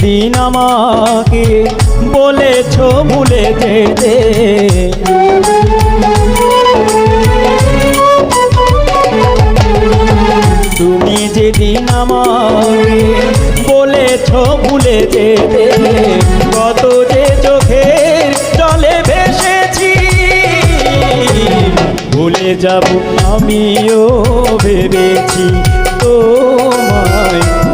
যেদিন আমাকে বলেছ ভুলে যেতে। তুমি যেদিন আমাকে বলেছ ভুলে যেতে, কত যে চোখের জলে ভেসেছি। ভুলে যাব আমিও ভেবেছি তোমায়।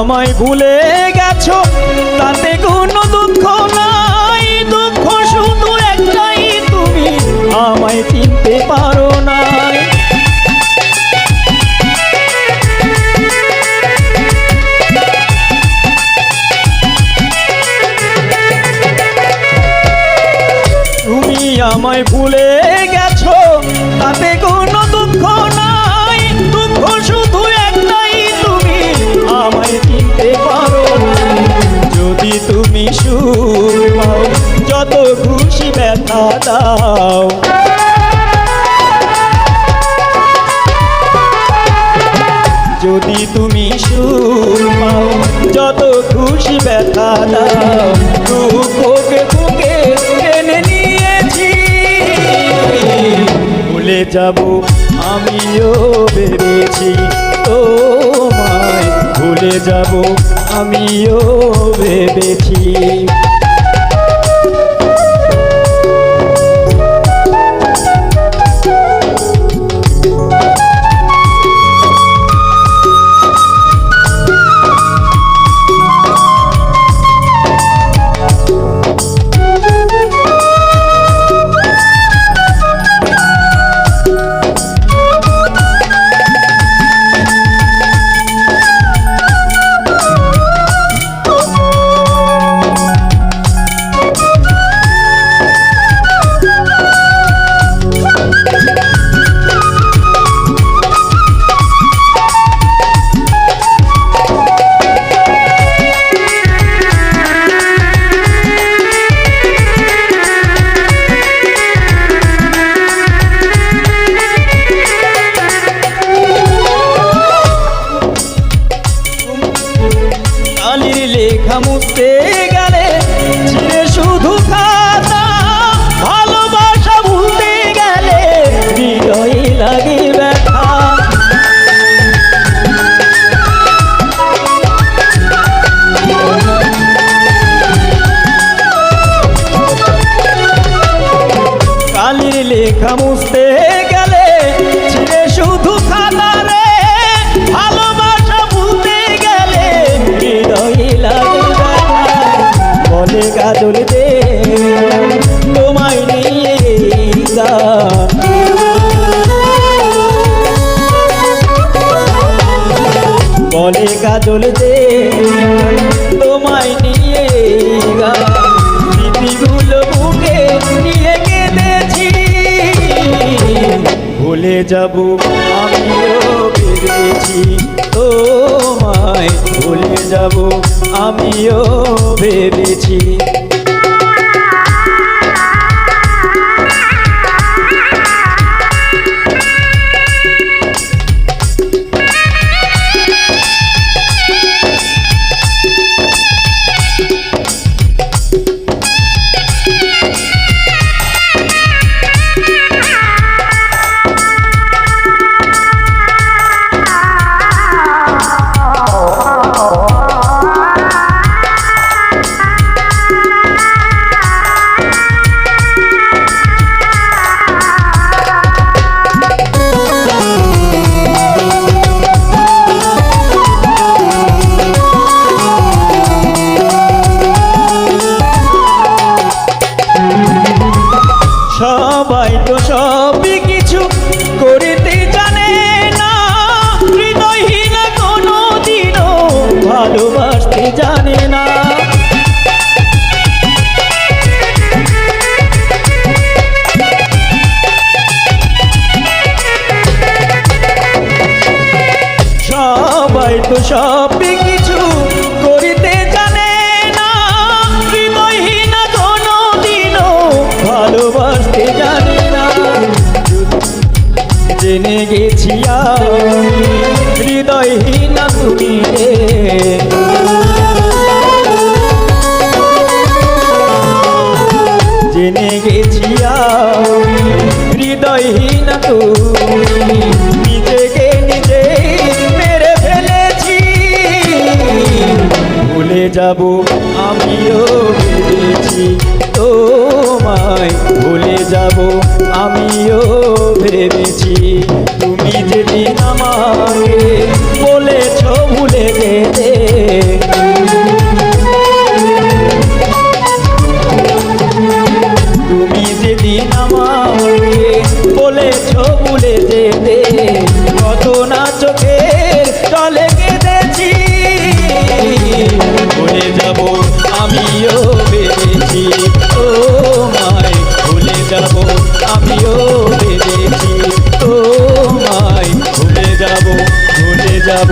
আমায় ভুলে যদি তুমি সুর পাও, যত খুশি ব্যথা দাও বুকে নিয়েছি। ভুলে যাব, আমিও ভেবেছি তোমায়। ভুলে যাব, আমিও ভেবেছি গাজল দে তোমায় নিয়ে বলে কাজল দে তোমায় নিয়ে এই গান বুকে নিয়ে কেঁদেছি। ভুলে যাব, আমিও বেঁধেছি। তোমায় ভুলে যাব আমিও ভেবেছি। সবই কিছু করিতে জানে না। হৃদয়হীন কোনো দিনও ভালোবাসতে জানে না। জেনে গেছি হৃদয়হীন তুমি জেনে গেছি হৃদয়হীন তুমি যাব, আমিও ভেবেছি তোমায় ভুলে যাব, আমিও ভেবেছি তুমি যেদিন আমাকে বলেছ ভুলে যেতে। তুমি যেদিন আমাকে বলেছ ভুলে যেতে, কত না চোখের জলে কেঁদেছি। যাব, আমিও ভেবেছি, ও মাই, ভুলে যাব, আমিও ভেবেছি, ও যাব ভুলে যাব ভুলে যাব।